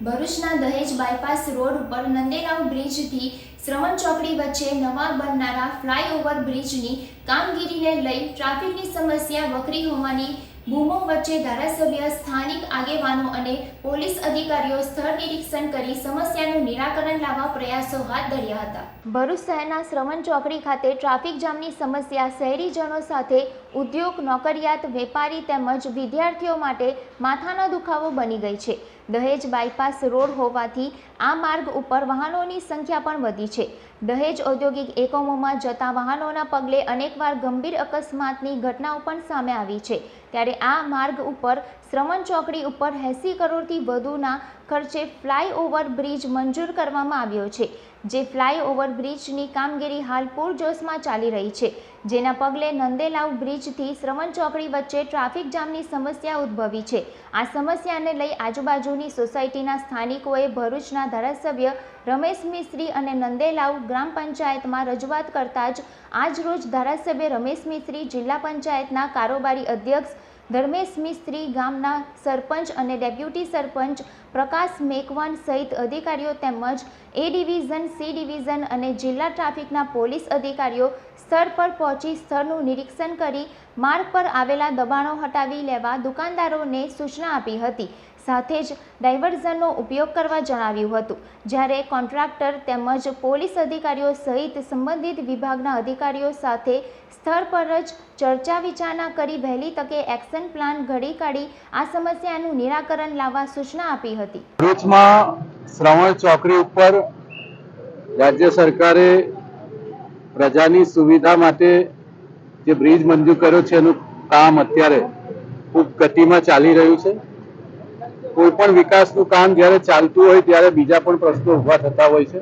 ભરૂચના દહેજ bypass road ઉપર નંદેલાવ બ્રિજથી શ્રવણ ચોકડી વચ્ચે નવા બનનારા ફ્લાયઓવર બ્રિજની કામગીરીને લઈ ટ્રાફિકની સમસ્યા વકરી હોવાની બૂમો વચ્ચે ધારાસભ્ય સ્થાનિક આગેવાનો અને પોલીસ અધિકારીઓ સ્થળ નિરીક્ષણ કરી સમસ્યાનું નિરાકરણ લાવવા પ્રયાસો હાથ ધર્યા હતા. ભરૂચ શહેરના શ્રવણ ચોકડી ખાતે ટ્રાફિક જામની સમસ્યા શહેરીજનો સાથે ઉદ્યોગ, નોકરિયાત, વેપારી તેમજ વિદ્યાર્થીઓ માટે માથાનો દુખાવો બની ગઈ છે. દહેજ બાયપાસ રોડ હોવાથી આ માર્ગ ઉપર વાહનોની સંખ્યા પણ વધી છે. દહેજ ઔદ્યોગિક એકમોમાં જતા વાહનોના પગલે અનેકવાર ગંભીર અકસ્માતની ઘટનાઓ પણ સામે આવી છે. ત્યારે આ માર્ગ ઉપર શ્રવણ ચોકડી ઉપર એંસી કરોડથી વધુના ખર્ચે ફ્લાયઓવર બ્રિજ મંજૂર કરવામાં આવ્યો છે, જે ફ્લાયઓવર બ્રિજની કામગીરી હાલ પૂરજોશમાં ચાલી રહી છે. જેના પગલે નંદેલાવ બ્રિજથી શ્રવણ ચોકડી વચ્ચે ટ્રાફિક જામની સમસ્યા ઉદ્ભવી છે. આ સમસ્યાને લઈ આજુબાજુની સોસાયટીના સ્થાનિકોએ ભરૂચના ધારાસભ્ય રમેશ મિસ્ત્રી અને નંદેલાવ ગ્રામ પંચાયતમાં રજૂઆત કરતા જ આજરોજ ધારાસભ્ય રમેશ મિસ્ત્રી જિલ્લા પંચાયતના કારોબારી અધ્યક્ષ ધર્મેશ મિસ્ત્રી ગામના સરપંચ અને ડેપ્યુટી સરપંચ પ્રકાશ મેકવાન સહિત અધિકારીઓ તેમજ એ ડિવિઝન સી ડિવિઝન અને જિલ્લા ટ્રાફિકના પોલીસ અધિકારીઓ સ્થળ પર પહોંચી સ્થળનું નિરીક્ષણ કરી માર્ગ પર આવેલા દબાણો હટાવી લેવા દુકાનદારોને સૂચના આપી હતી. સાથે જ ડાયવર્ઝનનો ઉપયોગ કરવા જણાવ્યું હતું. જ્યારે કોન્ટ્રાક્ટર તેમજ પોલીસ અધિકારીઓ સહિત સંબંધિત વિભાગના અધિકારીઓ સાથે સ્થળ પર જ ચર્ચા વિચારણા કરી વહેલી તકે એક્શન પ્લાન ઘડી કાઢી આ સમસ્યાનું નિરાકરણ લાવવા સૂચના આપી હતી. ભરૂચમાં શ્રવણ ચોકડી ઉપર રાજ્ય સરકારે પ્રજાની સુવિધા માટે જે બ્રિજ મંજૂર કર્યો છે, એનું કામ અત્યારે ખૂબ ગતિમાં ચાલી રહ્યું છે. કોઈ પણ વિકાસનું કામ જ્યારે ચાલતું હોય, ત્યારે બીજા પણ પ્રશ્નો ઊભા થતા હોય છે.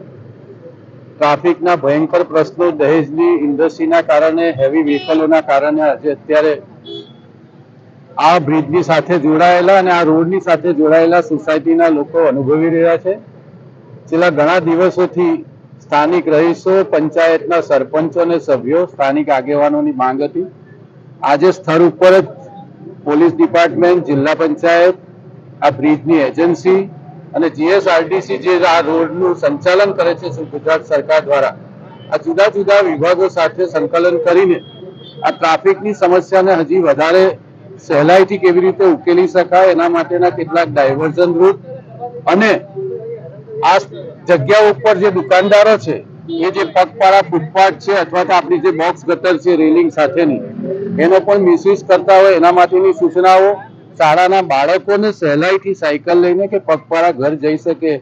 ટ્રાફિકના ભયંકર પ્રશ્નો, દહેજની ઇન્ડસ્ટ્રીના કારણે, હેવી વ્હીકલોના કારણે આજે અત્યારે આ બ્રિજની સાથે જોડાયેલા અને આ રોડની સાથે જોડાયેલા સોસાયટીના લોકો અનુભવી રહ્યા છે. છેલ્લા ઘણા દિવસોથી સ્થાનિક રહીશો, પંચાયતના સરપંચો અને સભ્યો સ્થાનિક આગેવાનોની માંગ હતી. આજે સ્થળ ઉપર જ પોલીસ ડિપાર્ટમેન્ટ, જિલ્લા પંચાયત, આ બ્રિજની એજન્સી અને જીએસઆરટીસી જે આ રોડનું સંચાલન કરે છે ગુજરાત સરકાર દ્વારા, આ જુદા જુદા વિભાગો સાથે સંકલન કરીને આ ટ્રાફિકની સમસ્યાને હજી વધારે સહેલાઈથી કેવી રીતે ઉકેલી શકાય એના માટેના કેટલાક ડાયવર્ઝન રૂટ અને આ જગ્યા ઉપર જે દુકાનદારો છે, એ જે પગપાળા, ફૂટપાથ છે અથવા તો આપણી જે બોક્સ ગટર છે રેલિંગ સાથેની, એનો પણ મિસયુઝ કરતા હોય એના માટેની સૂચનાઓ શાળાના બાળકોને સહેલાઈથી સાયકલ લઈને કે પગપાળા ઘર જઈ શકે,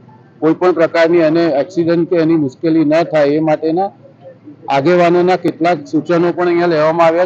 કોઈ પણ પ્રકારની એને એક્સિડન્ટ કે એની મુશ્કેલી ન થાય એ માટેના આગેવાનોના કેટલાક સૂચનો પણ અહીંયા લેવામાં આવ્યા